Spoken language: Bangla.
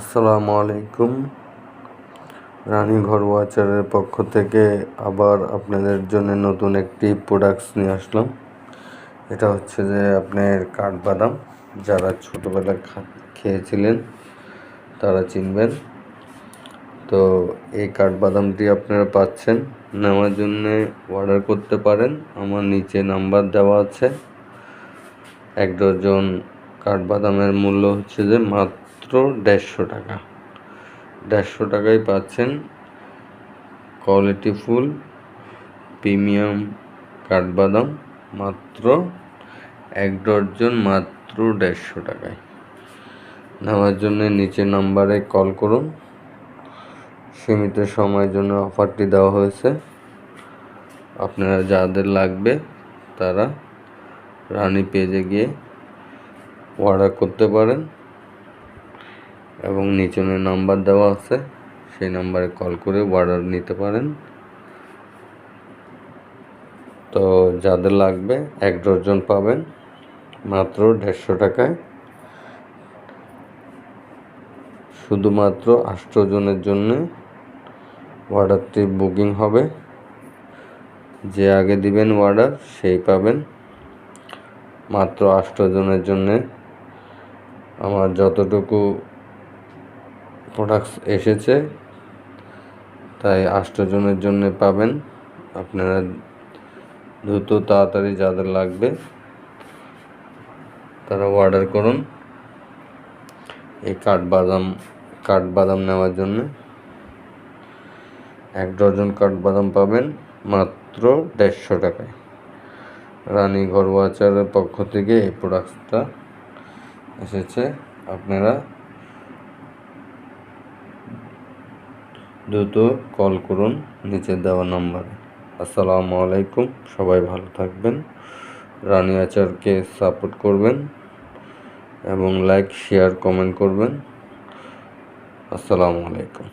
আসসালামু আলাইকুম। রানী ঘরোয়া আচারের পক্ষ থেকে আবার আপনাদের জন্য নতুন একটি প্রোডাক্টস নিয়ে আসলাম। এটা হচ্ছে যে আপনার কাঠবাদাম। যারা ছোটোবেলায় খেয়েছিলেন, তারা চিনবেন। তো এই কাঠবাদামটি আপনারা পাচ্ছেন। নেওয়ার জন্যে অর্ডার করতে পারেন। আমার নিচে নাম্বার দেওয়া আছে। এক ডজন কাঠবাদামের মূল্য হচ্ছে যে মাত্র মাত্র দেড়শো টাকা। দেড়শো টাকায় পাচ্ছেন কোয়ালিটি ফুল প্রিমিয়াম কাঠবাদাম মাত্র এক ডজন মাত্র দেড়শো টাকায়। নেওয়ার জন্য নিচে নাম্বারে কল করুন। সীমিত সময়ের জন্য অফারটি দেওয়া হয়েছে। আপনারা যাদের লাগবে তারা রানী পেজে গিয়ে অর্ডার করতে পারেন। এবং নিচনে নাম্বার দেওয়া আছে, সেই নাম্বারে কল করে অর্ডার নিতে পারেন। তো যাদের লাগবে, এক ডজন পাবেন, মাত্র দেড়শো টাকায়। শুধুমাত্র আষ্টজনের জন্য অর্ডারটি বুকিং হবে। যে আগে দিবেন অর্ডার সেই পাবেন। মাত্র আষ্টজনের জন্যে। আমার যতটুকু প্রোডাক্টস এসেছে, তাই আষ্টজনের জন্য পাবেন। আপনারা দ্রুত তাড়াতাড়ি যাদের লাগবে, তারা অর্ডার করুন এই কাঠবাদাম কাঠবাদাম নেওয়ার জন্য। এক ডজন কাঠবাদাম পাবেন মাত্র দেড়শো টাকায়। রানী ঘরোয়াচারের পক্ষ থেকে এই প্রোডাক্টসটা এসেছে। আপনারা দ্রুত কল করুন নিচে দেওয়া নম্বরে। আসসালামু আলাইকুম, সবাই ভালো থাকবেন, রানি আচারকে সাপোর্ট করবেন এবং লাইক, শেয়ার, কমেন্ট করবেন। আসসালামু আলাইকুম।